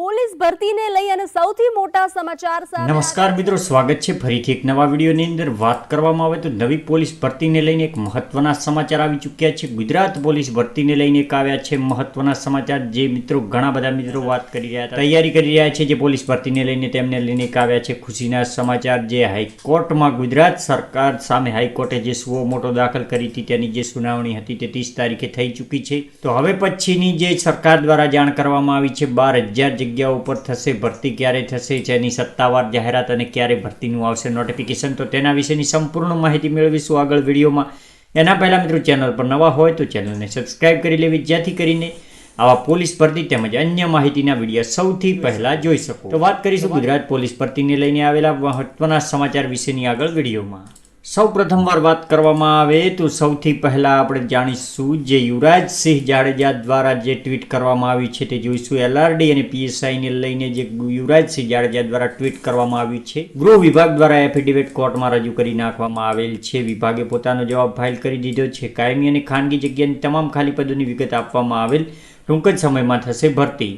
Police ભરતીને લઈ અને સૌથી મોટા સમાચાર સામે નમસ્કાર મિત્રો સ્વાગત છે ફરીથી એક નવા વિડીયોની અંદર. વાત કરવામાં આવે તો નવી પોલીસ ભરતીને લઈને એક મહત્વના સમાચાર આવી ચૂક્યા છે. ગુજરાત પોલીસ ભરતીને લઈને એક આવ્યા છે મહત્વના સમાચાર. જે મિત્રો ઘણા બધા મિત્રો વાત કરી રહ્યા હતા. તૈયારી કરી રહ્યા છે જે પોલીસ ભરતીને લઈને તેમને લઈને એક આવ્યા છે ખુશીના સમાચાર. જે હાઈકોર્ટમાં ગુજરાત સરકાર સામે હાઈકોર્ટે જે સુઓ મોટો દાખલ કરી હતી તેની જે સુનાવણી હતી તે ત્રીસ તારીખે થઈ ચૂકી છે. તો હવે પછીની જે સરકાર દ્વારા જાણ કરવામાં આવી છે બાર હજાર જગ્યાઓ ઉપર થશે, ભરતી ક્યારે થશે, જેની સત્તાવાર જાહેરાત અને ક્યારે ભરતીનું આવશે નોટિફિકેશન તો તેના વિશેની સંપૂર્ણ માહિતી મેળવીશું આગળ વિડીયોમાં. એના પહેલાં મિત્રો ચેનલ પર નવા હોય તો ચેનલને સબસ્ક્રાઈબ કરી લેવી, જેથી કરીને આવા પોલીસ ભરતી તેમજ અન્ય માહિતીના વીડિયો સૌથી પહેલા જોઈ શકો. તો વાત કરીશું ગુજરાત પોલીસ ભરતીને લઈને આવેલા મહત્વના સમાચાર વિશેની આગળ વિડીયોમાં. સૌ પ્રથમવાર વાત કરવામાં આવે તો સૌથી પહેલાં આપણે જાણીશું જે યુવરાજસિંહ જાડેજા દ્વારા જે ટ્વીટ કરવામાં આવ્યું છે તે જોઈશું. એલઆરડી અને પીએસઆઈને લઈને જે યુવરાજસિંહ જાડેજા દ્વારા ટ્વીટ કરવામાં આવ્યું છે. ગૃહ વિભાગ દ્વારા એફિડેવિટ કોર્ટમાં રજૂ કરી નાખવામાં આવેલ છે. વિભાગે પોતાનો જવાબ ફાઇલ કરી દીધો છે. કાયમી અને ખાનગી જગ્યાની તમામ ખાલી પદોની વિગત આપવામાં આવેલ. ટૂંક જ સમયમાં થશે ભરતી.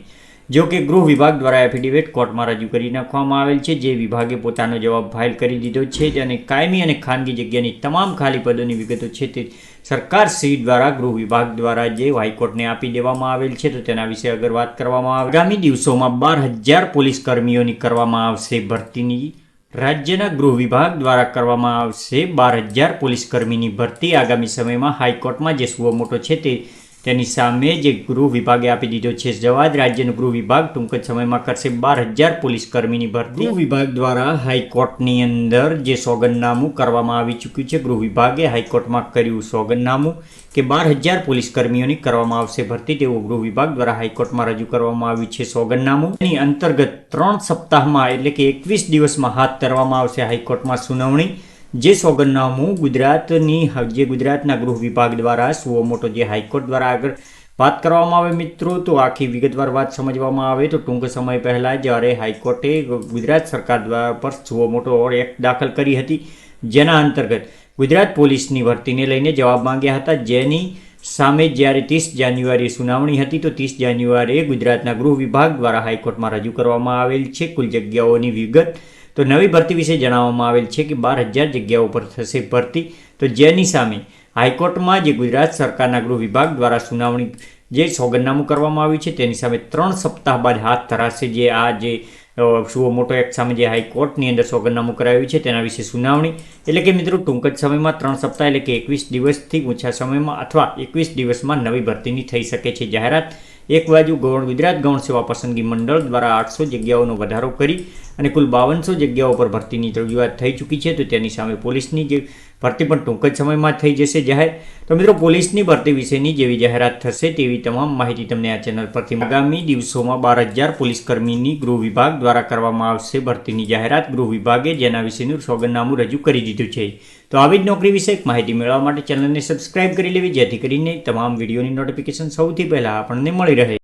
જો કે ગૃહ વિભાગ દ્વારા એફિડેવિટ કોર્ટમાં રજૂ કરી નાખવામાં આવેલ છે. જે વિભાગે પોતાનો જવાબ ફાઇલ કરી દીધો છે અને કાયમી અને ખાનગી જગ્યાની તમામ ખાલી પદોની વિગતો છે તે સરકાર શ્રી દ્વારા ગૃહ વિભાગ દ્વારા જે હાઈકોર્ટને આપી દેવામાં આવેલ છે તો તેના વિશે અગર વાત કરવામાં આગામી દિવસોમાં બાર હજાર પોલીસ કર્મીઓની કરવામાં આવશે ભરતીની. રાજ્યના ગૃહ વિભાગ દ્વારા કરવામાં આવશે બાર હજાર પોલીસ કર્મીની ભરતી. આગામી સમયમાં હાઈકોર્ટમાં જે સુઓ મોટો છે તે તેની સામે જે ગૃહ વિભાગે આપી દીધો છે. જવાબ, રાજ્યનો ગૃહ વિભાગ ટૂંક જ સમયમાં કરશે. બાર હજાર પોલીસ કર્મીની ભરતી. વિભાગ દ્વારા હાઈકોર્ટની અંદર જે સોગંદનામું કરવામાં આવી ચૂક્યું છે, ગૃહ વિભાગે હાઈકોર્ટમાં કર્યું સોગંદનામું કે બાર હજાર પોલીસ કર્મીઓની કરવામાં આવશે ભરતી. તેવું ગૃહ વિભાગ દ્વારા હાઈકોર્ટમાં રજૂ કરવામાં આવ્યું છે સોગંદનામું. એની અંતર્ગત ત્રણ સપ્તાહમાં એટલે કે એકવીસ દિવસમાં હાથ ધરવામાં આવશે હાઈકોર્ટમાં સુનાવણી. જે સોગંદનામું ગુજરાતની જે ગુજરાતના ગૃહ વિભાગ દ્વારા સુઓ મોટો જે હાઈકોર્ટ દ્વારા આગળ વાત કરવામાં આવે મિત્રો, તો આખી વિગતવાર વાત સમજવામાં આવે તો ટૂંક સમય પહેલાં જ્યારે હાઈકોર્ટે ગુજરાત સરકાર દ્વારા પર સુઓ મોટો એક્ટ દાખલ કરી હતી, જેના અંતર્ગત ગુજરાત પોલીસની ભરતીને લઈને જવાબ માંગ્યા હતા. જેની સામે જ્યારે ત્રીસ જાન્યુઆરી સુનાવણી હતી, તો ત્રીસ જાન્યુઆરીએ ગુજરાતના ગૃહ વિભાગ દ્વારા હાઈકોર્ટમાં રજૂ કરવામાં આવેલ છે. કુલ જગ્યાઓની વિગત તો નવી ભરતી વિશે જણાવવામાં આવેલ છે કે બાર હજાર જગ્યાઓ પર થશે ભરતી. તો જેની સામે હાઈકોર્ટમાં જે ગુજરાત સરકારના ગૃહ વિભાગ દ્વારા સુનાવણી જે સોગંદનામું કરવામાં આવ્યું છે, તેની સામે ત્રણ સપ્તાહ બાદ હાથ ધરાશે જે આ જે સુઓ મોટો એક્ટ સામે જે હાઈકોર્ટની અંદર સોગંદનામું કરાવ્યું છે, તેના વિશે સુનાવણી. એટલે કે મિત્રો, ટૂંક જ સમયમાં ત્રણ સપ્તાહ એટલે કે એકવીસ દિવસથી ઓછા સમયમાં અથવા એકવીસ દિવસમાં નવી ભરતીની થઈ શકે છે જાહેરાત. એક બાજુ ગૌણ ગુજરાત, ગૌણ સેવા પસંદગી મંડળ દ્વારા આઠસો જગ્યાઓનો વધારો કરી અને કુલ બાવનસો જગ્યાઓ પર ભરતીની રજૂઆત થઈ ચૂકી છે. તો તેની સામે પોલીસની જે ભરતી પણ ટૂંક જ સમયમાં થઈ જશે જાહેર. તો મિત્રો, પોલીસની ભરતી વિશેની જેવી જાહેરાત થશે તેવી તમામ માહિતી તમને આ ચેનલ પરથી આગામી દિવસોમાં બાર હજાર પોલીસકર્મીની ગૃહ વિભાગ દ્વારા કરવામાં આવશે ભરતીની જાહેરાત. ગૃહ વિભાગે જેના વિશેનું સોગંદનામું રજૂ કરી દીધું છે. તો આવી જ નોકરી વિશે માહિતી મેળવવા માટે ચેનલને સબસ્ક્રાઇબ કરી લેવી, જેથી કરીને તમામ વિડીયોની નોટિફિકેશન સૌથી પહેલાં આપણને મળી રહે.